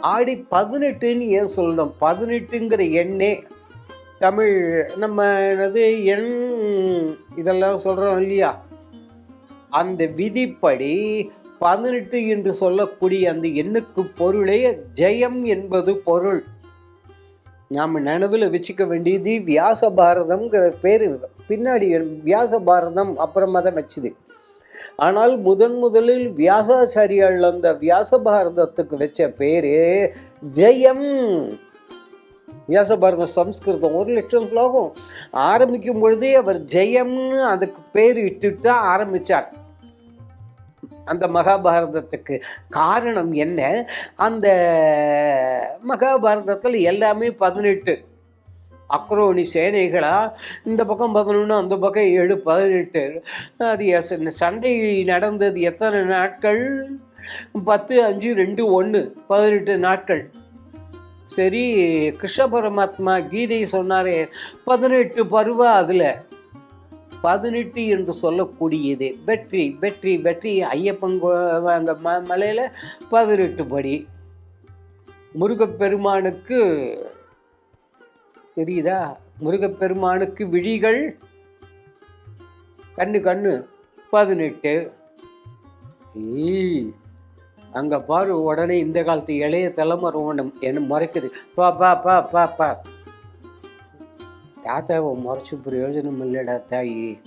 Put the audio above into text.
ஆடி பதினெட்டுன்னு ஏன் சொல்லணும்? பதினெட்டுங்கிற எண்ணே தமிழ் நம்ம என்னது எண் இதெல்லாம் சொல்கிறோம் இல்லையா? அந்த விதிப்படி பதினெட்டு என்று சொல்லக்கூடிய அந்த எண்ணுக்கு பொருளே ஜெயம் என்பது பொருள். நாம் நினைவில் வச்சுக்க வேண்டியது வியாச பாரதம்ங்கிற பேர். பின்னாடி வியாச பாரதம் அப்புறமா தான் வச்சுது. ஆனால் முதன் முதலில் வியாசாச்சாரியால் அந்த வியாச பாரதத்துக்கு வச்ச பேரு ஜெயம். வியாச பாரத சம்ஸ்கிருதம் ஒரு லட்சம் ஸ்லோகம். ஆரம்பிக்கும் பொழுதே அவர் ஜெயம்னு அதுக்கு பேர் இட்டுட்டு தான் ஆரம்பிச்சார். அந்த மகாபாரதத்துக்கு காரணம் என்ன? அந்த மகாபாரதத்தில் எல்லாமே பதினெட்டு அக்ரோனி சேனைகளாக இந்த பக்கம் பதினொன்று அந்த பக்கம் ஏழு பதினெட்டு. அது சண்டை நடந்தது எத்தனை நாட்கள்? பத்து அஞ்சு ரெண்டு ஒன்று பதினெட்டு நாட்கள். சரி கிருஷ்ண பரமாத்மா கீதை சொன்னாரே பதினெட்டு பருவ அதில். பதினெட்டு என்று சொல்லக்கூடியது. வெற்றி வெற்றி வெற்றி. ஐயப்பன் கோ- ம மலையில் பதினெட்டு படி. முருகப்பெருமானுக்கு தெரியுதா? முருகப்பெருமானுக்கு விழிகள். கண்ணு கண்ணு. பதினெட்டு. ஈ அங்கே பாரு உடனே இந்த காலத்து இளைய தலைமுறை ஒன்று என்ன முறைக்குது. பா பா பா பா பா. தாத்தாவை முறைச்சு பிரயோஜனம் இல்லைடா தாயி.